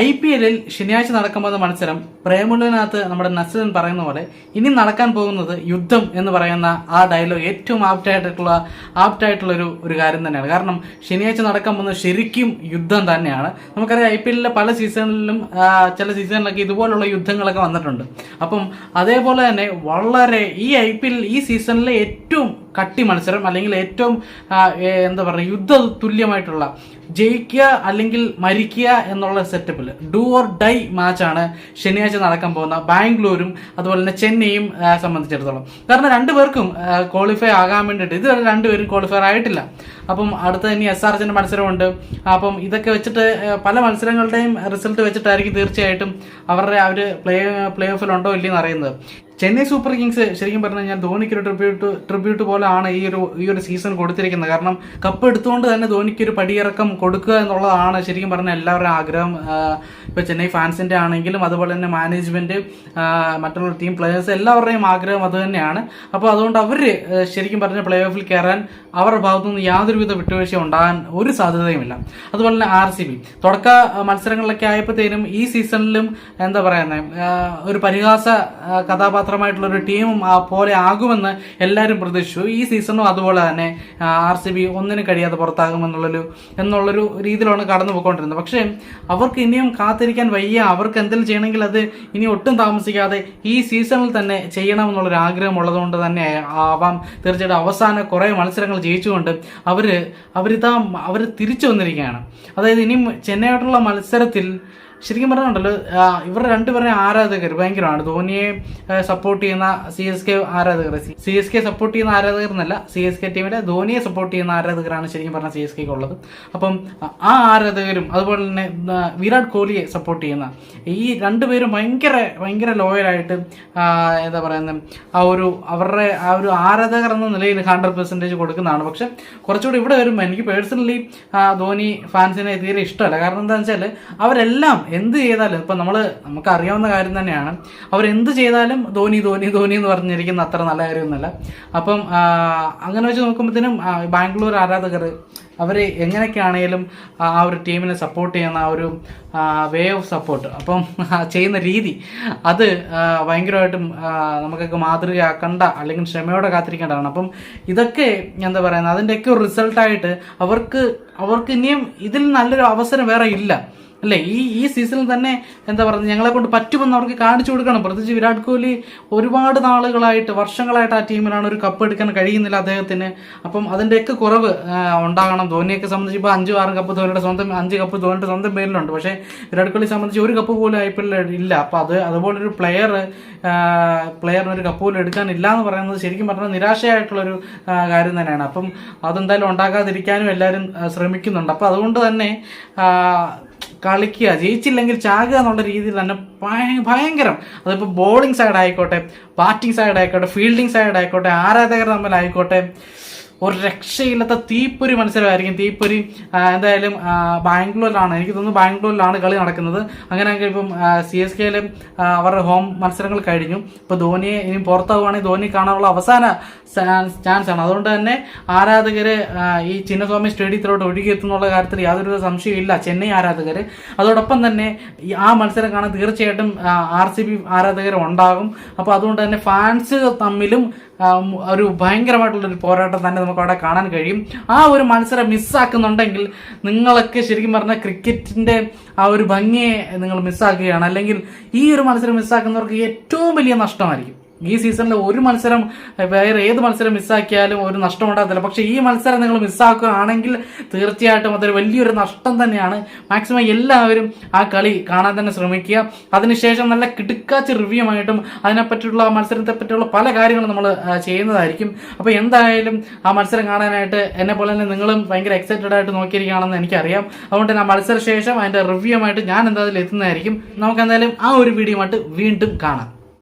I P എല്ലിൽ ശനിയാഴ്ച നടക്കുമ്പോൾ മത്സരം പ്രേമുള്ളതിനകത്ത് നമ്മുടെ നസ്രൻ പറയുന്ന പോലെ ഇനി നടക്കാൻ പോകുന്നത് യുദ്ധം എന്ന് പറയുന്ന ആ ഡയലോഗ് ഏറ്റവും ആപ്റ്റായിട്ടുള്ള ആപ്റ്റായിട്ടുള്ള ഒരു ഒരു കാര്യം തന്നെയാണ്. കാരണം ശനിയാഴ്ച നടക്കാൻ പോകുന്നത് ശരിക്കും യുദ്ധം തന്നെയാണ്. നമുക്കറിയാം ഐ പി എല്ലിലെ പല സീസണിലും ചില സീസണിലൊക്കെ ഇതുപോലുള്ള യുദ്ധങ്ങളൊക്കെ വന്നിട്ടുണ്ട്. അപ്പം അതേപോലെ തന്നെ വളരെ ഈ ഐ പി എൽ ഈ സീസണിലെ ഏറ്റവും കട്ടി മത്സരം അല്ലെങ്കിൽ ഏറ്റവും എന്താ പറയുക യുദ്ധ തുല്യമായിട്ടുള്ള ജയിക്കുക അല്ലെങ്കിൽ മരിക്കുക എന്നുള്ള സെറ്റപ്പിൽ ഡു ഓർ ഡൈ മാച്ചാണ് ശനിയാഴ്ച നടക്കാൻ പോകുന്ന ബാംഗ്ലൂരും അതുപോലെ തന്നെ ചെന്നൈയും സംബന്ധിച്ചിടത്തോളം. കാരണം രണ്ടുപേർക്കും ക്വാളിഫൈ ആകാൻ വേണ്ടിയിട്ട് ഇതുവരെ രണ്ടുപേരും ക്വാളിഫൈ ആയിട്ടില്ല. അപ്പം അടുത്ത ഇനി എസ് ആർ എച്ചിന്റെ മത്സരമുണ്ട്. അപ്പം ഇതൊക്കെ വെച്ചിട്ട് പല മത്സരങ്ങളുടെയും റിസൾട്ട് വെച്ചിട്ടായിരിക്കും തീർച്ചയായിട്ടും അവരുടെ അവർ പ്ലേ പ്ലേ ഓഫിലുണ്ടോ ഇല്ലയെന്ന് അറിയുന്നത്. ചെന്നൈ സൂപ്പർ കിങ്സ് ശരിക്കും പറഞ്ഞു ഞാൻ ധോണിക്ക് ഒരു ട്രിബ്യൂട്ട് ട്രിബ്യൂട്ട് പോലെയാണ് ഈ ഒരു ഈ ഒരു സീസൺ കൊടുത്തിരിക്കുന്നത്. കാരണം കപ്പ് എടുത്തുകൊണ്ട് തന്നെ ധോണിക്ക് ഒരു പടിയിറക്കം കൊടുക്കുക എന്നുള്ളതാണ് ശരിക്കും പറഞ്ഞാൽ എല്ലാവരുടെയും ആഗ്രഹം. ഇപ്പോൾ ചെന്നൈ ഫാൻസിന്റെ ആണെങ്കിലും അതുപോലെ തന്നെ മാനേജ്മെന്റ് മറ്റുള്ള ടീം പ്ലേയേഴ്സ് എല്ലാവരുടെയും ആഗ്രഹം അത് തന്നെയാണ്. അപ്പോൾ അതുകൊണ്ട് അവർ ശരിക്കും പറഞ്ഞ പ്ലേ ഓഫിൽ കയറാൻ അവരുടെ ഭാഗത്തു നിന്ന് യാതൊരുവിധ വിട്ടുവീഴ്ച ഉണ്ടാകാൻ ഒരു സാധ്യതയുമില്ല. അതുപോലെ തന്നെ ആർ സി ബി തുടക്ക മത്സരങ്ങളിലൊക്കെ ആയപ്പോഴത്തേനും ഈ സീസണിലും എന്താ പറയുന്നത് ഒരു പരിഹാസ ആ, കഥാപാത്രമായിട്ടുള്ള ഒരു ടീമും പോലെ ആകുമെന്ന് എല്ലാവരും പ്രതീക്ഷിച്ചു. ഈ സീസണും അതുപോലെ തന്നെ ആർ സി ബി ഒന്നിനും കഴിയാതെ പുറത്താകുമെന്നുള്ളൊരു എന്നുള്ളൊരു രീതിയിലാണ് കടന്നു പോയിക്കൊണ്ടിരുന്നത് പക്ഷേ അവർക്ക് ഇനിയും കാത്തിരിക്കാൻ വയ്യ. അവർക്ക് എന്തെങ്കിലും ചെയ്യണമെങ്കിൽ അത് ഇനി ഒട്ടും താമസിക്കാതെ ഈ സീസണിൽ തന്നെ ചെയ്യണമെന്നുള്ളൊരു ആഗ്രഹം ഉള്ളതുകൊണ്ട് തന്നെ ആവാം. തീർച്ചയായിട്ടും അവസാന കുറേ മത്സരങ്ങൾ ജയിച്ചുകൊണ്ട് അവർ അവരിതാ അവർ തിരിച്ചു വന്നിരിക്കുകയാണ്. അതായത് ഇനിയും ചെന്നൈയോട്ടുള്ള മത്സരത്തിൽ ശരിക്കും പറഞ്ഞുണ്ടല്ലോ ഇവർ ഇവരുടെ രണ്ടുപേരുടെയും ആരാധകർ ഭയങ്കരമാണ്. ധോണിയെ സപ്പോർട്ട് ചെയ്യുന്ന സി എസ് കെ ആരാധകർ. സി എസ് കെ സപ്പോർട്ട് ചെയ്യുന്ന ആരാധകർ എന്നല്ല സി എസ് കെ ടീമിലെ ധോണിയെ സപ്പോർട്ട് ചെയ്യുന്ന ആരാധകരാണ് ശരിക്കും പറഞ്ഞാൽ സി എസ് കെക്ക് ഉള്ളത് അപ്പം ആ ആരാധകരും അതുപോലെ തന്നെ വിരാട് കോഹ്ലിയെ സപ്പോർട്ട് ചെയ്യുന്ന ഈ രണ്ടുപേരും ഭയങ്കര ഭയങ്കര ലോയലായിട്ട് എന്താ പറയുന്നത് ആ ഒരു അവരുടെ ആ ഒരു ആരാധകർ എന്ന നിലയിൽ ഹൺഡ്രഡ് പെർസെന്റേജ് കൊടുക്കുന്നതാണ്. പക്ഷെ കുറച്ചുകൂടി ഇവിടെ വരുമ്പോൾ എനിക്ക് പേഴ്സണലി ധോണി ഫാൻസിനെ തീരെ ഇഷ്ടമല്ല. കാരണം എന്താണെന്ന് വെച്ചാൽ അവരെല്ലാം എന്ത് ചെയ്താലും ഇപ്പം നമ്മൾ നമുക്ക് അറിയാവുന്ന കാര്യം തന്നെയാണ്. അവരെന്ത് ചെയ്താലും ധോനി ധോനി ധോനി എന്ന് പറഞ്ഞിരിക്കുന്ന അത്ര നല്ല കാര്യമൊന്നുമല്ല. അപ്പം അങ്ങനെ വെച്ച് നോക്കുമ്പോഴത്തേനും ബാംഗ്ലൂർ ആരാധകർ അവർ എങ്ങനെയൊക്കെയാണേലും ആ ഒരു ടീമിനെ സപ്പോർട്ട് ചെയ്യുന്ന ആ ഒരു വേ ഓഫ് സപ്പോർട്ട് അപ്പം ചെയ്യുന്ന രീതി അത് ഭയങ്കരമായിട്ടും നമുക്കൊക്കെ മാതൃകയാക്കേണ്ട അല്ലെങ്കിൽ ക്ഷമയോടെ കാത്തിരിക്കേണ്ടതാണ്. അപ്പം ഇതൊക്കെ എന്താ പറയുന്നത് അതിന്റെയൊക്കെ ഒരു റിസൾട്ടായിട്ട് അവർക്ക് അവർക്ക് ഇനിയും ഇതിൽ നല്ലൊരു അവസരം വേറെ ഇല്ല. അല്ലേ ഈ ഈ സീസണിൽ തന്നെ എന്താ പറയുക ഞങ്ങളെ കൊണ്ട് പറ്റുമെന്ന് അവർക്ക് കാണിച്ചു കൊടുക്കണം. പ്രത്യേകിച്ച് വിരാട് കോഹ്ലി ഒരുപാട് നാളുകളായിട്ട് വർഷങ്ങളായിട്ട് ആ ടീമിലാണ് ഒരു കപ്പ് എടുക്കാൻ കഴിയുന്നില്ല അദ്ദേഹത്തിന്. അപ്പം അതിന്റെയൊക്കെ കുറവ് ഉണ്ടാകണം. ധോണിയൊക്കെ സംബന്ധിച്ച് ഇപ്പോൾ അഞ്ചും ആറും കപ്പ് ധോണിയുടെ സ്വന്തം അഞ്ച് കപ്പ് ധോണിയുടെ സ്വന്തം പേരിലുണ്ട്. പക്ഷേ വിരാട് കോഹ്ലി സംബന്ധിച്ച് ഒരു കപ്പ് പോലും ഐ പി എല്ലിൽ ഇല്ല. അപ്പോൾ അത് അതുപോലൊരു പ്ലെയർ പ്ലെയറിന് ഒരു കപ്പ് പോലും എടുക്കാനില്ല എന്ന് പറയുന്നത് ശരിക്കും പറഞ്ഞാൽ നിരാശയായിട്ടുള്ളൊരു കാര്യം തന്നെയാണ്. അപ്പം അതെന്തായാലും ഉണ്ടാകാതിരിക്കാനും എല്ലാവരും ശ്രമിക്കുന്നുണ്ട്. അപ്പോൾ അതുകൊണ്ട് തന്നെ കളിക്കുക ജയിച്ചില്ലെങ്കിൽ ചാകുക എന്നുള്ള രീതിയിൽ തന്നെ ഭയങ്കരം. അതിപ്പോൾ ബോളിംഗ് സൈഡ് ആയിക്കോട്ടെ ബാറ്റിംഗ് സൈഡ് ആയിക്കോട്ടെ ഫീൽഡിംഗ് സൈഡ് ആയിക്കോട്ടെ ആരാധകർ തമ്മിലായിക്കോട്ടെ ഒരു രക്ഷയില്ലാത്ത തീപ്പൊരി മത്സരമായിരിക്കും. തീപ്പൊരി എന്തായാലും ബാംഗ്ലൂരിലാണ്. എനിക്ക് തോന്നുന്നു ബാംഗ്ലൂരിലാണ് കളി നടക്കുന്നത്. അങ്ങനെ ഇപ്പം സി എസ് കെയിലും അവരുടെ ഹോം മത്സരങ്ങൾ കഴിഞ്ഞു. ഇപ്പോൾ ധോണിയെ ഇനി പുറത്താവുകയാണെങ്കിൽ ധോണി കാണാനുള്ള അവസാന ചാൻസ് ആണ് അതുകൊണ്ട് തന്നെ ആരാധകര് ഈ ചിന്നസ്വാമി സ്റ്റേഡിയത്തിലോട്ട് ഒഴുകിയെത്തുന്നുള്ള കാര്യത്തിൽ യാതൊരു സംശയമില്ല ചെന്നൈ ആരാധകർ അതോടൊപ്പം തന്നെ ആ മത്സരം കാണാൻ തീർച്ചയായിട്ടും ആർ സി ബി ആരാധകർ ഉണ്ടാകും. അപ്പോൾ അതുകൊണ്ട് തന്നെ ഫാൻസ് തമ്മിലും ഒരു ഭയങ്കരമായിട്ടുള്ളൊരു പോരാട്ടം തന്നെ നമുക്ക് അവിടെ കാണാൻ കഴിയും. ആ ഒരു മത്സരം മിസ്സാക്കുന്നുണ്ടെങ്കിൽ നിങ്ങളൊക്കെ ശരിക്കും പറഞ്ഞാൽ ക്രിക്കറ്റിന്റെ ആ ഒരു ഭംഗിയെ നിങ്ങൾ മിസ്സാക്കുകയാണ് അല്ലെങ്കിൽ ഈ ഒരു മത്സരം മിസ്സാക്കുന്നവർക്ക് ഏറ്റവും വലിയ നഷ്ടമായിരിക്കും. ഈ സീസണിൽ ഒരു മത്സരം വേറെ ഏത് മത്സരം മിസ്സാക്കിയാലും ഒരു നഷ്ടം ഉണ്ടാകത്തില്ല പക്ഷേ ഈ മത്സരം നിങ്ങൾ മിസ്സാക്കുകയാണെങ്കിൽ തീർച്ചയായിട്ടും അതൊരു വലിയൊരു നഷ്ടം തന്നെയാണ്. മാക്സിമം എല്ലാവരും ആ കളി കാണാൻ തന്നെ ശ്രമിക്കുക. അതിനുശേഷം നല്ല കിടുക്കാച്ച റിവ്യൂമായിട്ടും അതിനെപ്പറ്റിയുള്ള മത്സരത്തെ പറ്റിയുള്ള പല കാര്യങ്ങളും നമ്മൾ ചെയ്യുന്നതായിരിക്കും. അപ്പോൾ എന്തായാലും ആ മത്സരം കാണാനായിട്ട് എന്നെ പോലെ തന്നെ നിങ്ങളും ഭയങ്കര എക്സൈറ്റഡ് ആയിട്ട് നോക്കിയിരിക്കുകയാണെന്ന് എനിക്കറിയാം. അതുകൊണ്ട് തന്നെ ആ മത്സര ശേഷം അതിന്റെ റിവ്യൂമായിട്ട് ഞാൻ എന്തായാലും എത്തുന്നതായിരിക്കും. നമുക്ക് എന്തായാലും ആ ഒരു വീഡിയോ വീണ്ടും കാണാം.